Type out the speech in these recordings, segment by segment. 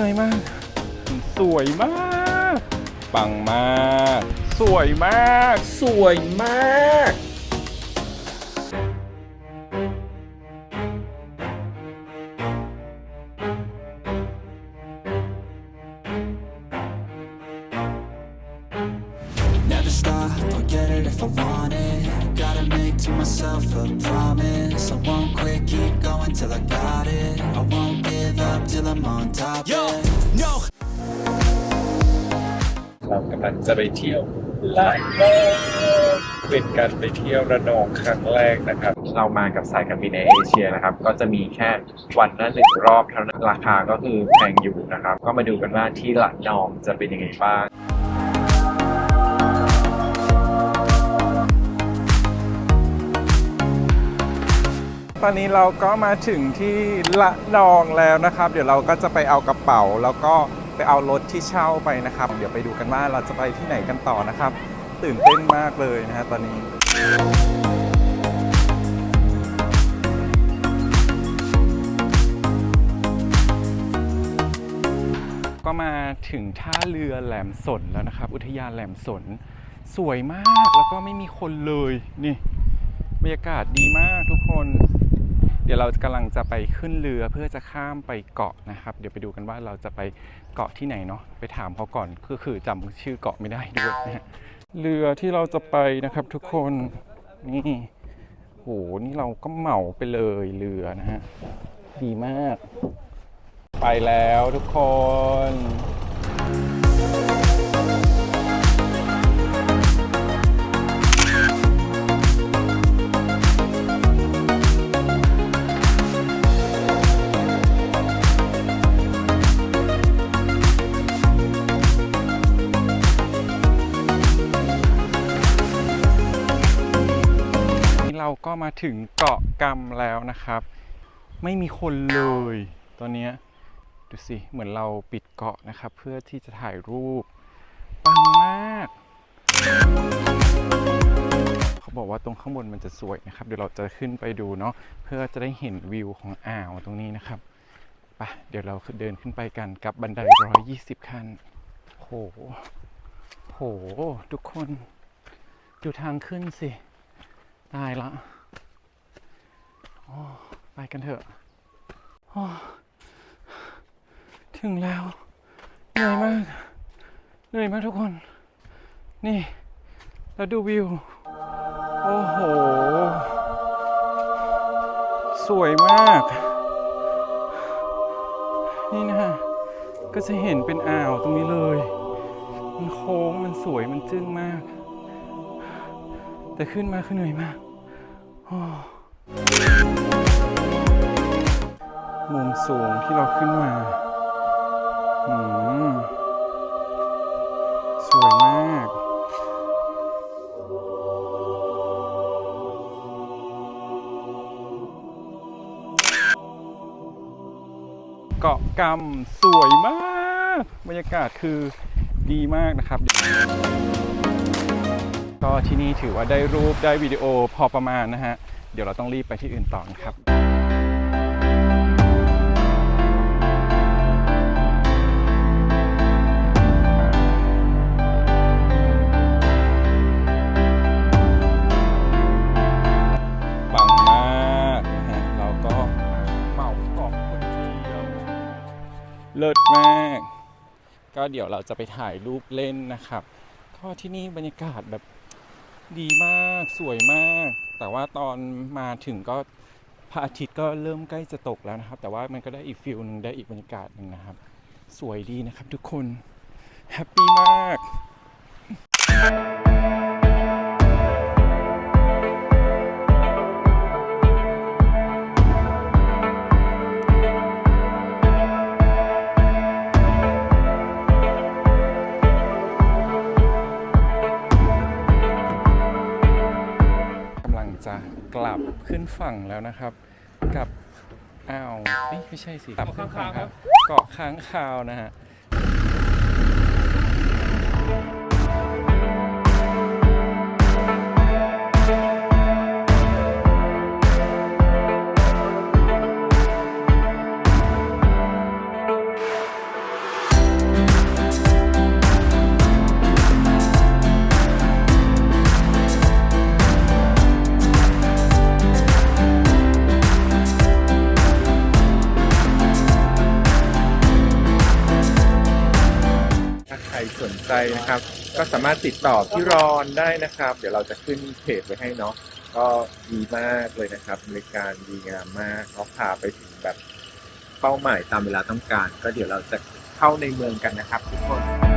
นื่อยมาก สวยมากปังมาก สวยมาก สวยมาก till I got it I won't give up till I'm on top, yeah No เรากำลังจะไปเที่ยวละนองเป็นการไปเที่ยวระนองครั้งแรกนะครับ เรามากับสายการบินแอร์เอเชียนะครับ ก็จะมีแค่วันละหนึ่งรอบเท่านั้นราคาก็คือแพงอยู่นะครับ ก็มาดูกันว่าที่ละนองจะเป็นยังไงบ้าง ตอนนี้เราก็มาถึงที่ละนองแล้วนะครับ เดี๋ยวเราก็จะไปเอากระเป๋า แล้วก็ไปเอารถที่เช่าไปนะครับ เดี๋ยวไปดูกันว่าเราจะไปที่ไหนกันต่อนะครับ ตื่นเต้นมากเลยนะฮะตอนนี้ก็มาถึงท่าเรือแหลมสนแล้วนะครับ อุทยานแหลมสน สวยมากแล้วก็ไม่มีคนเลยนี่บรรยากาศดีมากทุกคน ดี๋ยวเรากำลังจะไปขึ้นเรือเพื่อจะข้ามไปเกาะนะครับ เดี๋ยวไปดูกันว่าเราจะไปเกาะที่ไหนเนาะไปถามเขาก่อนก็คือจำชื่อเกาะไม่ได้ด้วยนะฮะเรือที่เราจะไปนะครับทุกคนนี่โหนี่เราก็เหมาไปเลยเรือนะฮะดีมาก ไปแล้วทุกคน ก็มาถึงเกาะกำแล้วนะครับ ไม่มีคนเลยตอนนี้ดูสิ เหมือนเราปิดเกาะนะครับ เพื่อที่จะถ่ายรูปปังมาก เขาบอกว่าตรงข้างบนมันจะสวยนะครับ เดี๋ยวเราจะขึ้นไปดูเนาะเพื่อจะได้เห็นวิวของอ่าวตรงนี้นะครับไปเดี๋ยวเราเดินขึ้นไปกันกับบันได 120 ขั้นโห โห ทุกคน ดูทางขึ้นสิ ตายละโอ้ไปกันเถอะถึงแล้ว เหนื่อยมาก เหนื่อยมากทุกคน นี่ แล้วดูวิว โอ้โห สวยมาก นี่นะ ก็จะเห็นเป็นอ่าวตรงนี้เลย มันโค้ง มันสวย มันจึ้งมาก แต่ขึ้นมาคือเหนื่อยมากโอ้มุมสูงที่เราขึ้นมาอืมสวยมากเกาะกำสวยมาก บรรยากาศคือดีมากนะครับ ก็ที่นี่ถือว่าได้รูปได้วิดีโอพอประมาณนะฮะ เดี๋ยวเราต้องรีบไปที่อื่นต่อนะครับปังนะฮะเราก็เหมาเกาะคนเดียวเลิศมาก ก็เดี๋ยวเราจะไปถ่ายรูปเล่นนะครับ ก็ที่นี่บรรยากาศแบบ ดีมากสวยมาก แต่ว่าตอนมาถึงก็พระอาทิตย์ก็เริ่มใกล้จะตกแล้วนะครับ แต่ว่ามันก็ได้อีกฟิลหนึ่งได้อีกบรรยากาศหนึ่งนะครับ สวยดีนะครับทุกคน แฮปปี้มากก ขึ้นฝั่งแล้วนะครับ กับอ้าวเอ้ยไม่ใช่สิกลับขึ้นฝั่งครับเกาะค้างคาวนะฮะ นะครับ ก็สามารถติดต่อพี่รอนได้นะครับ เดี๋ยวเราจะขึ้นเพจไว้ให้เนาะก็ดีมากเลยนะครับบริการดีงามมากเขาพาไปถึงแบบเป้าหมายตามเวลาต้องการ ก็เดี๋ยวเราจะเข้าในเมืองกันนะครับทุกคน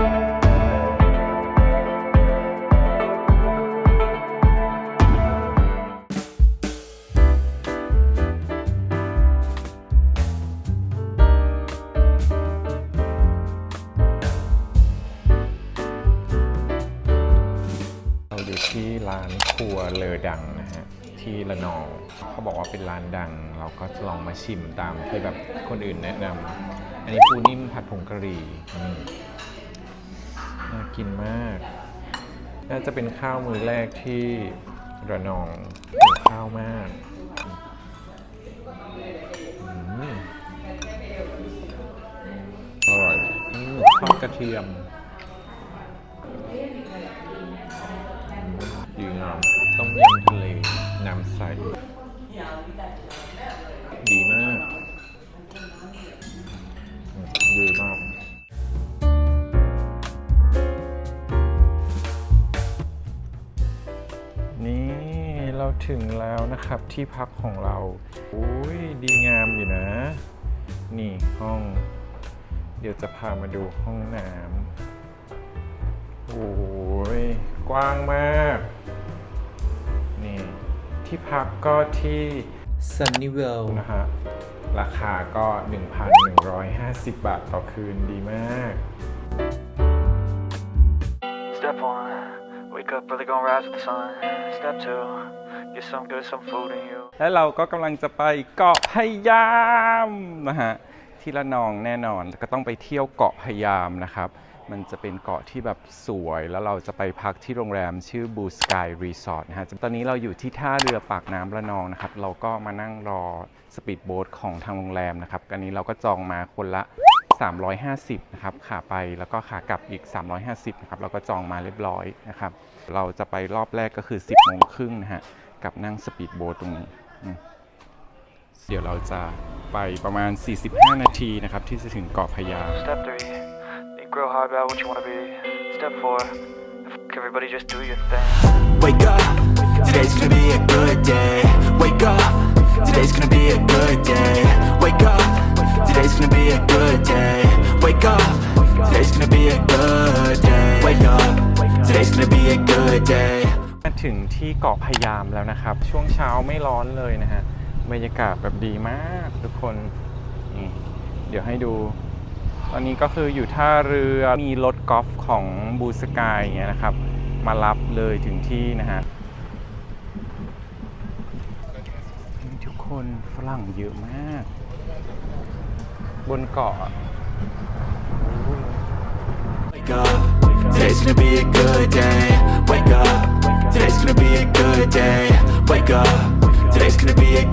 เราอยู่ที่ร้านครัวเลอดังนะฮะที่ละนองเขาบอกว่าเป็นร้านดัง เราก็จะลองมาชิมตามที่แบบคนอื่นแนะนำอันนี้ปูนิ่มผัดผงกะหรี่น่ากินมาก น่าจะเป็นข้าวมือแรกที่ระนองหิวข้าวมากอร่อยอืมทอดกระเทียม ใส ดีมากดีมากนี่เราถึงแล้วนะครับที่พักของเราอุ้ยดีงามอยู่นะ นี่ห้อง เดี๋ยวจะพามาดูห้องน้ำโอ้ยกว้างมาก ที่พักก็ที่ Sunnyvale นะฮะ ราคาก็ 1,150 บาทต่อคืนดีมาก Step one, wake up early, gonna rise with the sun. Step two, get some good, some food in you. และเราก็กำลังจะไปเกาะพะยามนะฮะ ที่ละนองแน่นอนก็ต้องไปเที่ยวเกาะพะยามนะครับ มันจะเป็นเกาะที่แบบสวยแล้วเราจะไปพักที่โรงแรมชื่อ Blue Sky Resort นะฮะ ตอนนี้เราอยู่ที่ท่าเรือปากน้ำละนองนะครับ เราก็มานั่งรอสปีดโบ๊ทของทางโรงแรมนะครับอันนี้เราก็จองมาคนละ 350 นะครับ ขาไปแล้วก็ขากลับอีก 350 นะครับ เราก็จองมาเรียบร้อยนะครับ เราจะไปรอบแรกก็คือ 10โมงครึ่งนะฮะ กับนั่งสปีดโบ๊ทตรงนี้ เดี๋ยวเราจะไปประมาณ 45 นาทีนะครับที่จะถึงเกาะพะยา ม Step three, think real hard about what you wanna be. Step four, f- everybody just do your thing. Wake up, today's gonna be a good day. Wake up, today's gonna be a good day. Wake up, today's gonna be a good day. Wake up, today's gonna be a good day. Wake up, today's gonna be a good day. มาถึงที่เกาะพะยามแล้วนะครับ ช่วงเช้าไม่ร้อนเลยนะฮะ บรรยากาศแบบดีมากทุกคน นี่ เดี๋ยวให้ดู ตอนนี้ก็คืออยู่ท่าเรือ มีรถกอล์ฟของบูสกายอย่างเงี้ยนะครับ มารับเลยถึงที่นะฮะนี่ทุกคนฝรั่งเยอะมาก บนเกาะ Wake up, today's gonna be a good day. Wake up, today's gonna be a good day. Wake up, today's gonna be a good day. Yo,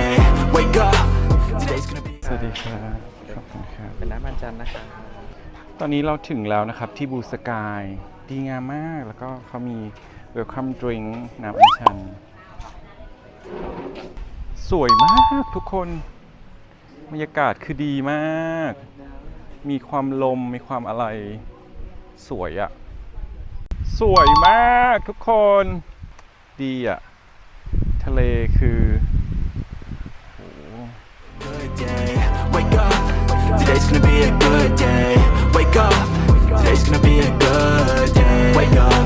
ครับขอบคุณครับ เป็นน้ำมันจันทร์นะครับตอนนี้เราถึงแล้วนะครับที่บูสกายดีงามมากแล้วก็เขามี Welcome Drink น้ำอัญชัน สวยมากทุกคนบรรยากาศคือดีมาก มีความลมมีความอะไร สวยอะสวยมากทุกคนดีอะทะเลคือ good day. Be a good day. Wake up, today's gonna be a good day. Wake up,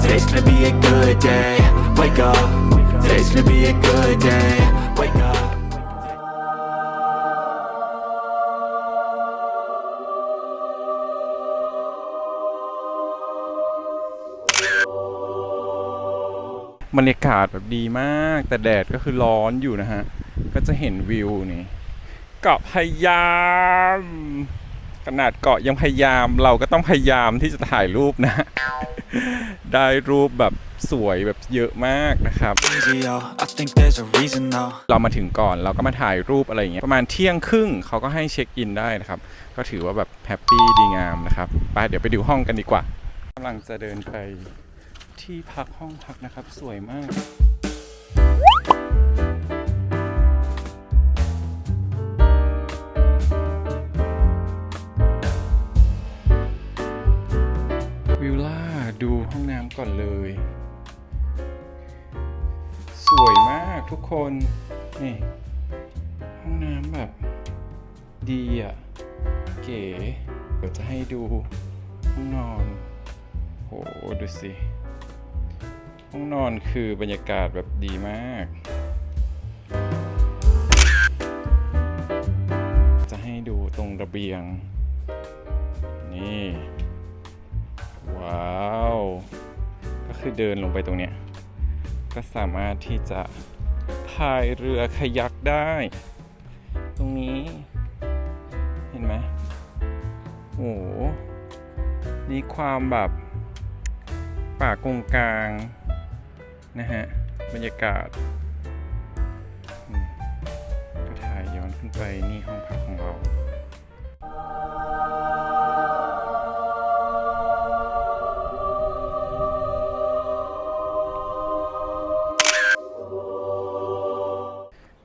today's gonna be a good day. Wake up, today's gonna be a good day. Wake up. บรรยากาศแบบดีมาก แต่แดดก็คือร้อนอยู่นะฮะ ก็จะเห็นวิวนี่ เกาะพะยามขนาดเกาะยังพยายามเราก็ต้องพยายามที่จะถ่ายรูปนะ ได้รูปแบบสวยแบบเยอะมากนะครับ Easy, yo. I think there's a reason though. เรามาถึงก่อนเราก็มาถ่ายรูปอะไรอย่างเงี้ยประมาณเที่ยงครึ่งเขาก็ให้เช็คอินได้นะครับ ก็ถือว่าแบบแฮปปี้ดีงามนะครับไปเดี๋ยวไปดูห้องกันดีกว่ากำลังจะเดินไปที่พักห้องพักนะครับ สวยมาก ดูห้องน้ำก่อนเลย สวยมากทุกคน นี่ ห้องน้ำแบบ ดีอะ เก๋เดี๋ยวจะให้ดูห้องนอน โห ดูสิ ห้องนอนคือบรรยากาศแบบดีมาก จะให้ดูตรงระเบียง นี่ ว้าว ก็คือเดินลงไปตรงเนี้ย ก็สามารถที่จะพายเรือขยักได้ ตรงนี้ เห็นไหมโอ้โหมีความแบบป่ากงกลาง นะฮะ บรรยากาศก็ถ่ายย้อนขึ้นไปนี่ห้อง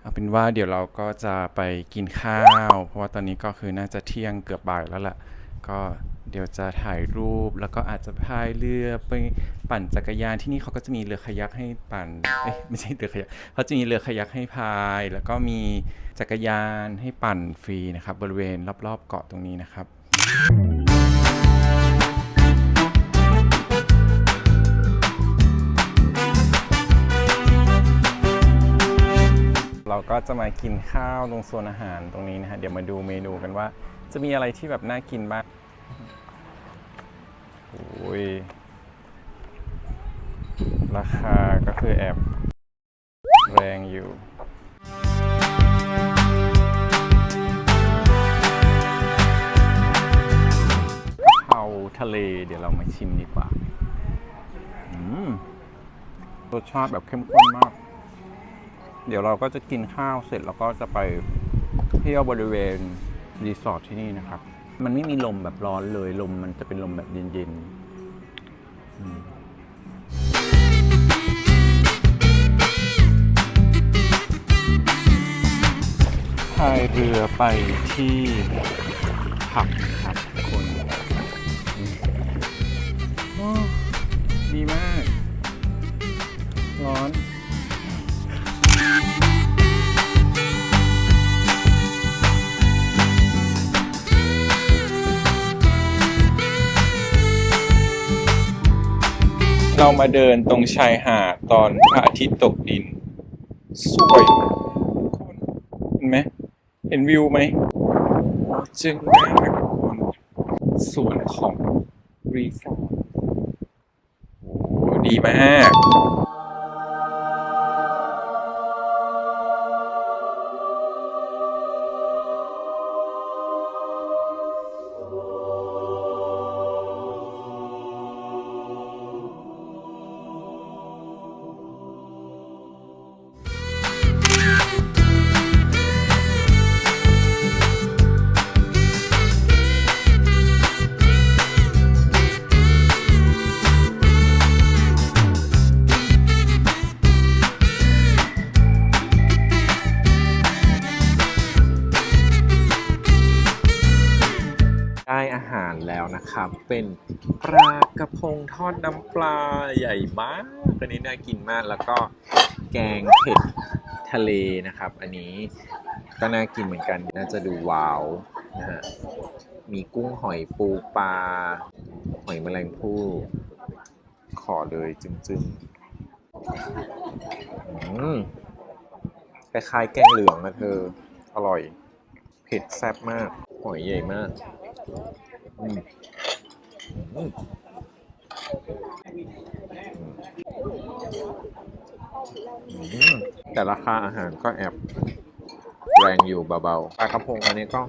เอาเป็นว่าเดี๋ยวเราก็จะไปกินข้าว เพราะว่าตอนนี้ก็คือน่าจะเที่ยงเกือบบ่ายแล้วแหละก็เดี๋ยวจะถ่ายรูปแล้วก็อาจจะพายเรือไปปั่นจักรยานที่นี่เขาก็จะมีเรือขยักให้ปั่นเอ้ยไม่ใช่เรือขยักเขาจะมีเรือขยักให้พาย แล้วก็มีจักรยานให้ปั่นฟรีนะครับ บริเวณรอบๆเกาะตรงนี้นะครับ ก็จะมากินข้าวตรงโซนอาหารตรงนี้นะฮะ เดี๋ยวมาดูเมนูกันว่า จะมีอะไรที่แบบน่ากินบ้างโอ้ย ราคาก็คือแอบแรงอยู่เพราทะเลเดี๋ยวเรามาชิมดีกว่าอืมรสชาติแบบเข้มข้นมาก เดี๋ยวเราก็จะกินข้าวเสร็จแล้วก็จะไปเที่ยวบริเวณรีสอร์ทที่นี่นะครับ มันไม่มีลมแบบร้อนเลยลมมันจะเป็นลมแบบเย็นๆพายเรือไปที่ผักนะครับคนดีมาก ร้อน เรามาเดินตรงชายหาดตอนพระอาทิตย์ตกดิน สวยคนเห็นไหมเห็นวิวไหมจึงมากทุกคนส่วนของรีสอร์ทโอ้ดีมาก เป็นปลากระพงทอดน้ำปลาใหญ่มากอันนี้น่ากินมากแล้วก็แกงเผ็ดทะเลนะครับ อันนี้ก็น่ากินเหมือนกันน่าจะดูว้าวนะฮะมีกุ้งหอยปูปลาหอยแมลงภู่ขอเลยจึ้มๆคล้ายๆแกงเหลืองนะเธอ อร่อย เผ็ดแซ่บมาก หอยใหญ่มาก อืมอืมอืม แต่ราคาอาหารก็แอบแรงอยู่เบาๆ ปลากระพงอันนี้ก็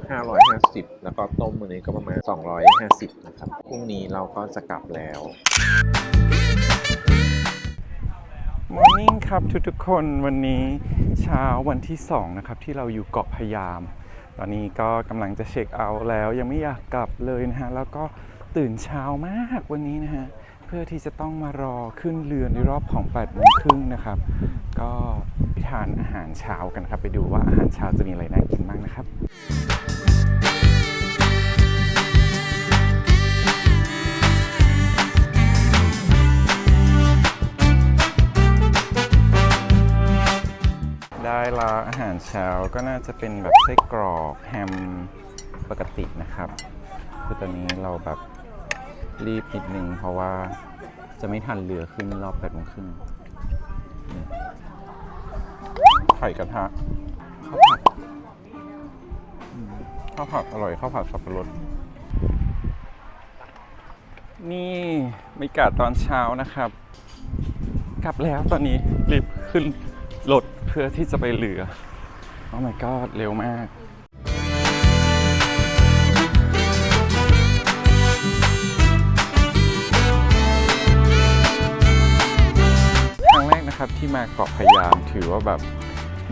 550 แล้วก็ต้มอันนี้ก็ประมาณ 250 นะครับ พรุ่งนี้เราก็จะกลับแล้ว มอร์นิ่งครับทุกๆคนวันนี้เช้าวันที่ 2 นะครับ ที่เราอยู่เกาะพยาม ตอนนี้ก็กำลังจะเช็คเอาท์แล้วยังไม่อยากกลับเลยนะฮะ แล้วก็ ตื่นเช้ามากวันนี้นะฮะ เพื่อที่จะต้องมารอขึ้นเรือในรอบของ8โมงครึ่งนะครับ ก็ทานอาหารเช้ากันครับ ไปดูว่าอาหารเช้าจะมีอะไรน่ากินบ้างนะครับได้ละอาหารเช้าก็น่าจะเป็นแบบไส้กรอกแฮมปกตินะครับ คือตอนนี้เราแบบ รีบนิดนึงเพราะว่าจะไม่ทันเรือขึ้นรอบแปดโมงครึ่งไข่กระทะข้าวผัดข้าวผัดอร่อยข้าวผัดสับปะรดนี่บรรยากาศตอนเช้านะครับ กลับแล้วตอนนี้รีบขึ้นรถเพื่อที่จะไปเรือโอ้ my god เร็วมาก ครับที่มาเกาะพะยามถือว่าแบบ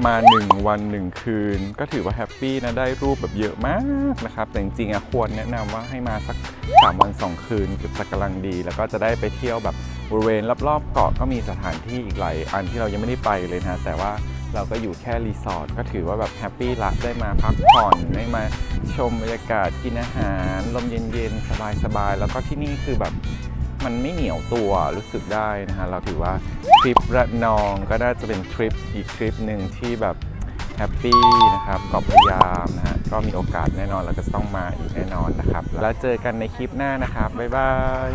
มาหนึ่งวันหนึ่งคืน ก็ถือว่าแฮปปี้นะได้รูปแบบเยอะมากนะครับ แต่จริงๆอะควรแนะนำว่าให้มาสัก 3 วัน 2 คืนจะกำลังดี แล้วก็จะได้ไปเที่ยวแบบบริเวณรอบๆเกาะก็มีสถานที่อีกหลายอันที่เรายังไม่ได้ไปเลยนะ แต่ว่าเราก็อยู่แค่รีสอร์ทก็ถือว่าแบบแฮปปี้ละได้มาพักผ่อนได้มาชมบรรยากาศกินอาหาร ลมเย็นๆ สบายๆ แล้วก็ที่นี่คือแบบ มันไม่เหนียวตัวรู้สึกได้นะฮะเราถือว่าทริประนองก็น่าจะเป็นทริปอีกทริปหนึ่งที่แบบแฮปปี้นะครับกาะพะยามนะฮะก็มีโอกาสแน่นอนเราก็จะต้องมาอีกแน่นอนนะครับ แล้วเจอกันในคลิปหน้านะครับ บ๊ายบาย